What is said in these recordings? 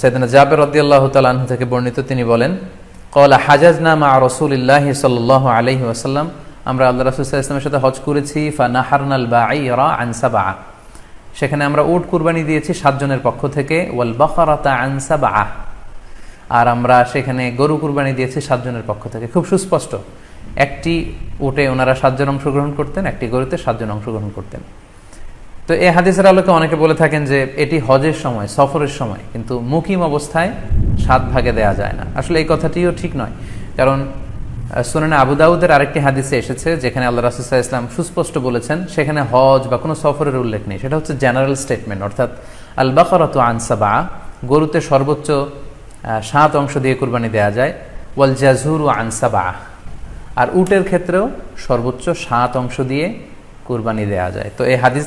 সৈদানা জাবের রদিয়াল্লাহ তালাহ থেকে বর্ণিত তিনি বলেন, কলা হাজাজ নামা রসুলিল্লাহ সাল্লাহ আলহি ওয়াসাল্লাম, আমরা আল্লাহ রসুল ইসলামের সাথে হজ করেছি ফা নাহারনাল বা আনসাবা সেখানে আমরা উট কুরবানি দিয়েছি সাতজনের পক্ষ থেকে ওয়াল বখরাতা আনসাবা আর আমরা সেখানে গরু কুরবানি দিয়েছি সাতজনের পক্ষ থেকে। খুব সুস্পষ্ট। একটি উটে ওনারা সাতজন অংশগ্রহণ করতেন, একটি গরুতে সাতজন অংশগ্রহণ করতেন। তো এই হাদিসের আলোকে অনেকে বলে থাকেন যে এটি হজের সময়, সফরের সময়, কিন্তু মুকিম অবস্থায় সাত ভাগে দেয়া যায় না। আসলে এই কথাটিও ঠিক নয়। কারণ সুনানে আবু দাউদের আরেকটি হাদিসে এসেছে যেখানে আল্লাহ রাসুসাহ ইসলাম সুস্পষ্ট বলেছেন, সেখানে হজ বা কোনো সফরের উল্লেখ নেই। সেটা হচ্ছে জেনারেল স্টেটমেন্ট, অর্থাৎ আল বাকরত আনসাবা গরুতে সর্বোচ্চ সাত অংশ দিয়ে কুরবানি দেয়া যায়, ওয়াল জাজুর আনসাবা আর উটের ক্ষেত্রেও সর্বোচ্চ সাত অংশ দিয়ে কুরবানি দেয়া যায়। তো এই হাদিস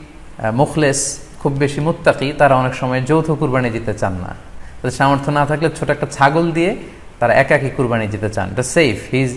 মুখলেস, খুব বেশি মুত্তাকি, তারা অনেক সময় যৌথ কুরবানি দিতে চান না। তাদের সামর্থ্য না থাকলে ছোট একটা ছাগল দিয়ে তারা একাকি কুরবানি দিতে চান। এটা সেফ হি